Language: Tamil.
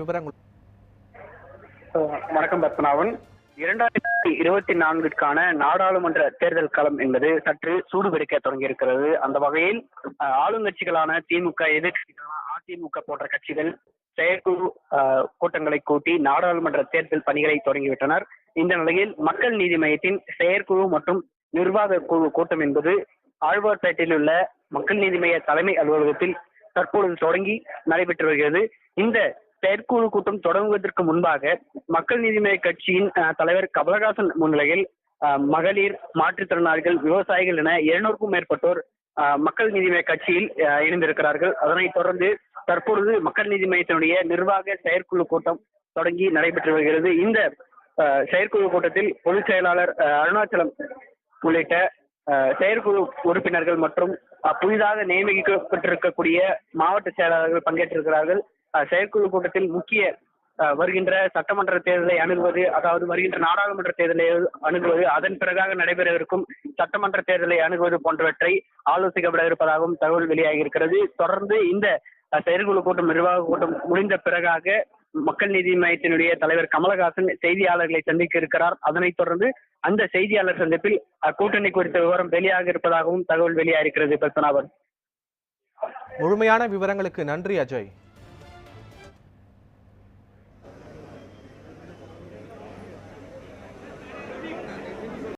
விவரங்கள். வணக்கம் பத்மநாபன். இரண்டாயிரத்தி இருபத்தி நான்கிற்கான நாடாளுமன்ற தேர்தல் களம் என்பது சற்று சூடு பிடிக்க தொடங்கியிருக்கிறது. அந்த வகையில் ஆளுங்கட்சிகளான திமுக எதிர்கட்சிகளான அதிமுக போன்ற கட்சிகள் செயற்குழு கூட்டங்களை கூட்டி நாடாளுமன்ற தேர்தல் பணிகளை தொடங்கிவிட்டனர். இந்த நிலையில் மக்கள் நீதி மையத்தின் செயற்குழு மற்றும் நிர்வாக குழு கூட்டம் என்பது ஆழ்வார்பேட்டையில் உள்ள மக்கள் நீதி மைய தலைமை அலுவலகத்தில் தற்பொழுது தொடங்கி நடைபெற்று வருகிறது. இந்த செயற்குழு கூட்டம் தொடங்குவதற்கு முன்பாக மக்கள் நீதி கட்சியின் தலைவர் கமலஹாசன் முன்னிலையில் மகளிர் மாற்றுத்திறனாளிகள் விவசாயிகள் என இருநூறுக்கும் மேற்பட்டோர் அஹ், மக்கள் நீதிமய கட்சியில் இணைந்திருக்கிறார்கள். அதனைத் தொடர்ந்து தற்பொழுது மக்கள் நீதி மையத்தினுடைய நிர்வாக செயற்குழு கூட்டம் தொடங்கி நடைபெற்று வருகிறது. இந்த செயற்குழு கூட்டத்தில் பொதுச் செயலாளர் அஹ், அருணாச்சலம் உள்ளிட்ட செயற்குழு உறுப்பினர்கள் மற்றும் அஹ், புதிதாக நியமிக்கப்பட்டிருக்கக்கூடிய மாவட்ட செயலாளர்கள் பங்கேற்றிருக்கிறார்கள். செயற்குழு கூட்டத்தில் முக்கிய வருகின்ற சட்டமன்ற தேர்தலை அணுகுவது அதாவது வருகின்ற நாடாளுமன்ற தேர்தலை அணுகுவது அதன் பிறகாக நடைபெறவிருக்கும் சட்டமன்ற தேர்தலை அணுகுவது போன்றவற்றை ஆலோசிக்கப்பட இருப்பதாகவும் தகவல் வெளியாகி இருக்கிறது தொடர்ந்து இந்த செயற்குழு கூட்டம் நிர்வாக கூட்டம் முடிந்த பிறகாக மக்கள் நீதி மையத்தினுடைய தலைவர் கமலஹாசன் செய்தியாளர்களை சந்திக்க இருக்கிறார். அதனைத் தொடர்ந்து அந்த செய்தியாளர் சந்திப்பில் கூட்டணி குறித்த விவரம் வெளியாக இருப்பதாகவும் தகவல் வெளியாகிருக்கிறது பத்மநாபன். முழுமையான விவரங்களுக்கு நன்றி அஜய்.